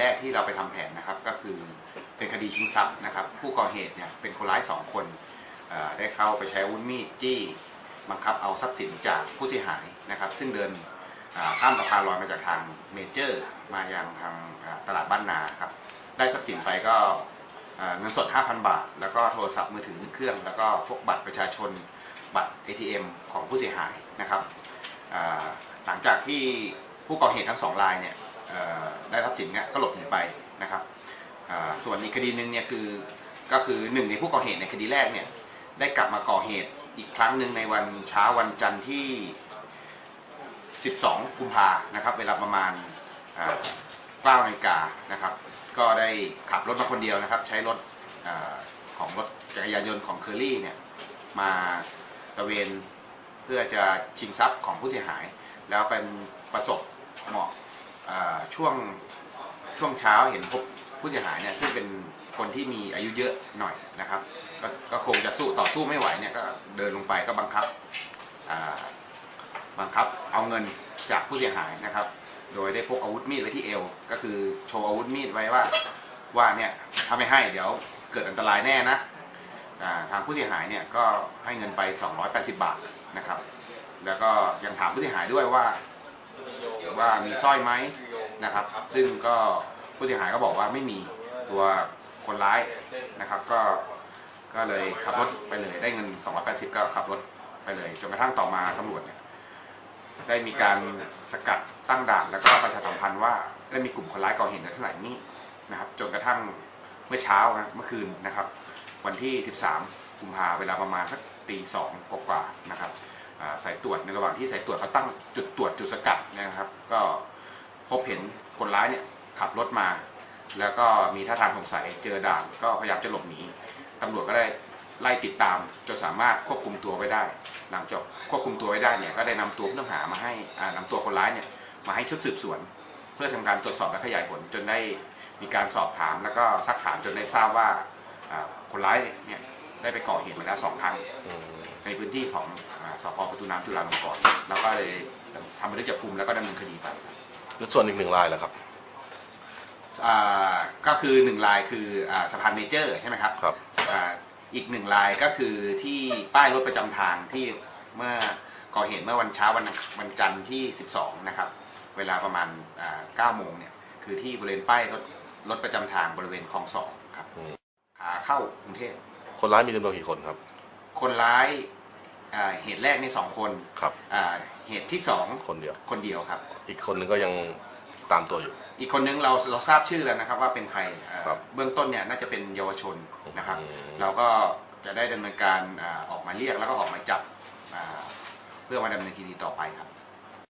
แรกที่เราไปทำแผนนะครับก็คือเป็นคดีชิงทรัพย์นะครับ ผู้ก่อเหตุเนี่ยเป็นคนร้ายสองคนได้เข้าไปใช้อาวุธมีดจี้ บังคับเอาทรัพย์สินจากผู้เสียหายนะครับ ซึ่งเดินข้ามสะพานลอยมาจากทางเมเจอร์ มายังทางตลาดบ้านนาครับได้ทรัพย์สินไปก็เงินสด 5,000 บาท แล้วก็โทรศัพท์มือถือหนึ่งเครื่อง แล้วก็พวกบัตรประชาชนบัตร ATM ของผู้เสียหายนะครับหลังจากที่ผู้ก่อเหตุทั้งสองรายเนี่ย ได้ทรัพย์สินเนี่ยก็หลบหนีไปนะครับส่วนอีกคดีหนึ่งเนี่ยคือก็คือหนึ่งในผู้ก่อเหตุในคดีแรกเนี่ยได้กลับมาก่อเหตุอีกครั้งหนึ่งในวันเช้าวันจันทร์ที่ 12 กุมภานะครับเวลาประมาณอ่า9นาฬิกานะครับ ก็ได้ขับรถมาคนเดียวนะครับ ใช้รถอของรถจักรยานยนต์ของเคอรี่เนี่ยมาตระเวนเพื่อจะชิงทรัพย์ของผู้เสียหาย แล้วเป็นประสบเหมาะ ช่วงช่วงเช้าเห็นพบผู้เสียหายเนี่ยซึ่งเป็นคนที่มีอายุเยอะหน่อยนะครับก็ก็คงจะสู้ต่อสู้ไม่ไหวเนี่ยก็เดินลงไปก็บังคับบังคับเอาเงินจากผู้เสียหายนะครับ โดยได้พกอาวุธมีดไว้ที่เอว ก็คือโชว์อาวุธมีดไว้ว่าว่าเนี่ยถ้าไม่ให้เดี๋ยวเกิดอันตรายแน่นะทางผู้เสียหายเนี่ยก็ให้เงินไป 280 บาทนะครับ แล้วก็ยังถามผู้เสียหายด้วยว่าว่ามีสร้อยไหม นะครับ ซึ่งก็ผู้เสียหายก็บอกว่าไม่มีตัวคนร้ายนะครับ ก็ก็เลยขับรถไปเลยได้เงิน 280 ก็ขับรถไปเลยจนกระทั่งต่อมาตำรวจเนี่ยได้มีการสกัดตั้งด่านแล้วก็ประชาสัมพันธ์ว่าได้มีกลุ่มคนร้ายก่อเหตุในลักษณะนี้นะครับ จนกระทั่งเมื่อเช้านะเมื่อคืนนะครับ วันที่ 13 กุมภาเวลาประมาณสักตีสองกว่าๆนะครับอ่าสายตรวจในระหว่างที่สายตรวจเขาตั้งจุดตรวจจุดสกัดเนยนะครับ ก็ พบเห็นคนร้ายเนี่ยขับรถมา แล้วก็มีท่าทางสงสัยเจอด่านก็พยายามจะหลบหนีตำรวจก็ได้ไล่ติดตามจนสามารถควบคุมตัวไว้ได้ หลังจากควบคุมตัวไว้ได้เนี่ยก็ได้นำตัวผู้ต้องหามาให้อ่านำตัวคนร้ายเนี่ยมาให้ชุดสืบสวน เพื่อทำการตรวจสอบและขยายผลจนได้มีการสอบถามแล้วก็ซักถามจนได้ทราบว่าคนร้ายเนี่ยได้ไปก่อเหตุมาแล้วสองครั้งในพื้นที่ของอ่าสพประตูน้ำจุฬาลงกรณ์แล้วก็เลยทำบันทึกจับกลุ่มแล้วก็ดำเนินคดีไป แล้วส่วนอีกหนึ่งรายเหรอครับ อ่าก็คือหนึ่งรายคืออ่าสะพานเมเจอร์ใช่ไหมครับครับ อ่าอีกหนึ่งรายก็คือที่ป้ายรถประจำทางที่เมื่อก่อเหตุเมื่อวันเช้าวันวันจันทร์ที่ 12 นะครับ เวลาประมาณอ่า9โมงเนี่ยคือที่บริเวณป้ายรถรถประจำทางบริเวณคลองสองครับอืม ขาเข้ากรุงเทพ คนร้ายมีจำนวนกี่คนครับ คนร้าย อ่าเหตุแรกนี่สองคนครับ อ่าเหตุที่สองคนเดียว คนเดียวครับ อีกคนหนึงก็ยังตามตัวอยู่ อีกคนนึงเราเราทราบชื่อแล้วนะครับว่าเป็นใครเอ่อครับเบื้องต้นเนี่ยน่าจะเป็นเยาวชนนะครับ อืม เราก็จะได้ดำเนินการอ่าออกหมายเรียกแล้วก็ออกหมายจับอ่าเพื่อมาดำเนินคดีต่อไปครับ